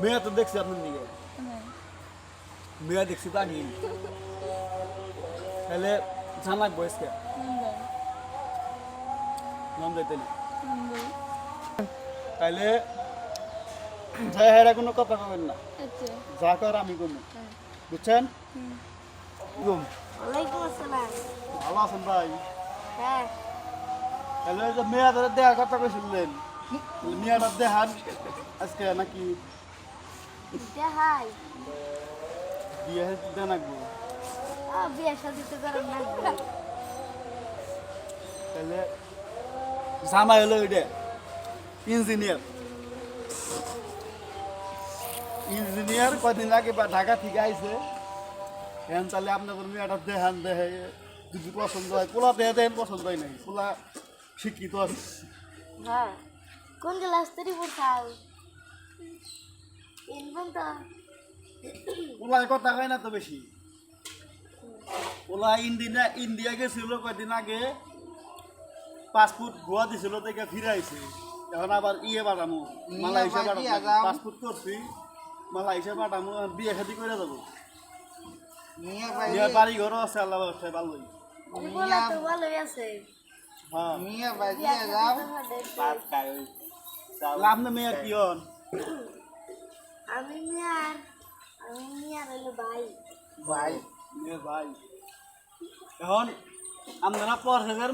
মেয়ে তো দেখছি আপনার দিকে। মেয়ে দেখছি তো আগে। তাহলে জানাক বয়সকে নাম যাইতে না তাইলে যাই হেরা কোনো কথা কবেন না। আচ্ছা। যা কর আমি বুঝছেন? গুম ওয়ালাইকুম আসসালাম। ভালো আছেন ভাই? হ্যাঁ তাহলে ওই যে মেয়াদের দেহার কথা কইছিলেন। মেয়াদের দেহান আজকে নাকি দেখাই। বিয়ে দেন নাকবো বিয়ে শাদি তো করার না তাহলে জামাই হলো ওইটা ইঞ্জিনিয়ার। ইঞ্জিনিয়ার কদিন আগে ঢাকা থেকে আইছে। এখন তাহলে আপনাদের মেয়েটা দেখান দেখে যদি পছন্দ হয় পোলা দেহে দেখেন পছন্দ হয় নাই? পোলা শিক্ষিত আছে। হ্যাঁ কোন ক্লাস থেকে পড়ছাও ইনকাম তো। পোলায় কথা হয় না তো বেশি পোলা ইন্ডিয়া ইন্ডিয়া গেছিল কয়দিন আগে পাসপোর্ট গোয়া দিছিল থেকে ফিরে আইছে এখন আবার ইয়ে পাঠামো মালয়েশিয়া পাঠামো পাসপোর্ট করছি মালয়েশিয়া পাঠামো আর বিয়ে খাতি করে যাব। বাড়ি ঘরও আছে আল্লাহ ব্যবসায় ভালোই বলা তো হ্যাঁ। বিয়ে শাদি লাভ না মেয়ের কি হন? আমি মিয়ার আমি মিয়ার হলো ভাই। ভাই এখন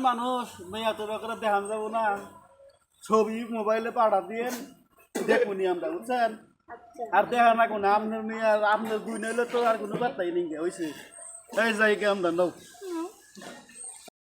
মানুষ মেয়া তো করে দেখান যাব না। ছবি মোবাইলে পাঠা দিয়ে দেখুনি আমরা বুঝছেন? আচ্ছা। আর দেখা না কোনো আপনার মেয়ে আর আপনার গুই নইলে তো আর কোনো বার্তাই নেই হয়েছে এই যাই কে আমরা দাও No.